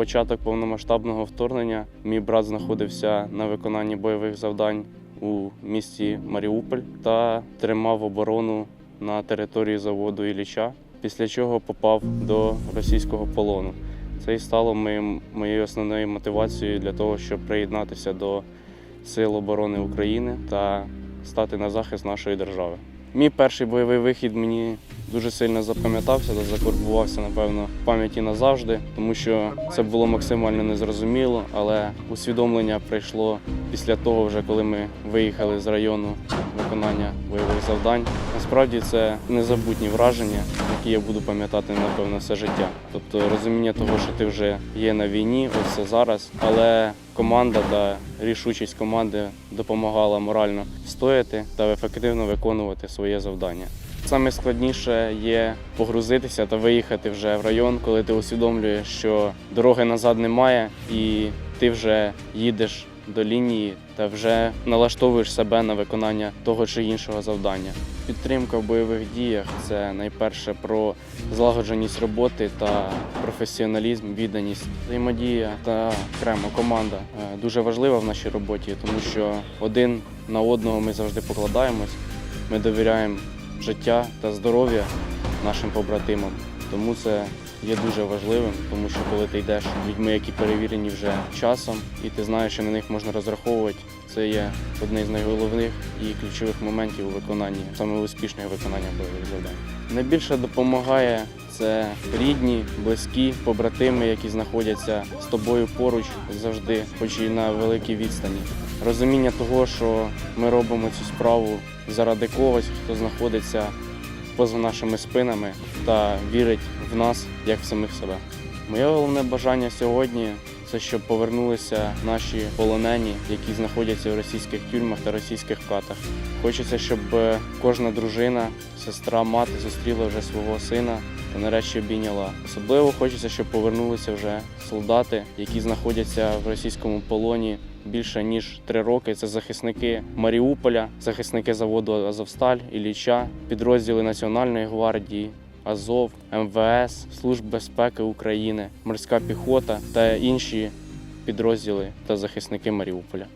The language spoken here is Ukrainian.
початок повномасштабного вторгнення мій брат знаходився на виконанні бойових завдань у місті Маріуполь та тримав оборону на території заводу Ілліча, після чого попав до російського полону. Це і стало моїм, моєю основною мотивацією для того, щоб приєднатися до Сил оборони України та стати на захист нашої держави. Мій перший бойовий вихід мені дуже сильно запам'ятався та закорбувався, напевно, в пам'яті назавжди, тому що це було максимально незрозуміло, але усвідомлення прийшло після того, вже коли ми виїхали з району виконання бойових завдань. Насправді це незабутні враження, які я буду пам'ятати напевно все життя. Тобто розуміння того, що ти вже є на війні, ось зараз, але команда та рішучість команди допомагала морально стояти та ефективно виконувати своє завдання. Саме складніше є погрузитися та виїхати вже в район, коли ти усвідомлюєш, що дороги назад немає, і ти вже їдеш до лінії та вже налаштовуєш себе на виконання того чи іншого завдання. Підтримка в бойових діях це найперше про злагодженість роботи та професіоналізм, відданість, взаємодія та окремо команда е, дуже важлива в нашій роботі, тому що один на одного ми завжди покладаємось. Ми довіряємо життя та здоров'я нашим побратимам. Тому це є дуже важливим, тому що коли ти йдеш людьми, які перевірені вже часом, і ти знаєш, що на них можна розраховувати, це є одне з найголовних і ключових моментів у виконанні, саме успішних виконання бойових завдань. Найбільше допомагає це рідні, близькі, побратими, які знаходяться з тобою поруч завжди, хоч і на великій відстані. Розуміння того, що ми робимо цю справу заради когось, хто знаходиться поза нашими спинами та вірить в нас як в самих себе. Моє головне бажання сьогодні це щоб повернулися наші полонені, які знаходяться в російських тюрмах та російських катах. Хочеться, щоб е, кожна дружина, сестра, мати зустріла вже свого сина та нарешті обійняла. Особливо хочеться, щоб повернулися вже солдати, які знаходяться в російському полоні більше ніж три роки. Це захисники Маріуполя, захисники заводу Азовсталь, Ілліча, підрозділи Національної гвардії. Азов, МВС, Служб безпеки України, морська піхота та інші підрозділи та захисники Маріуполя.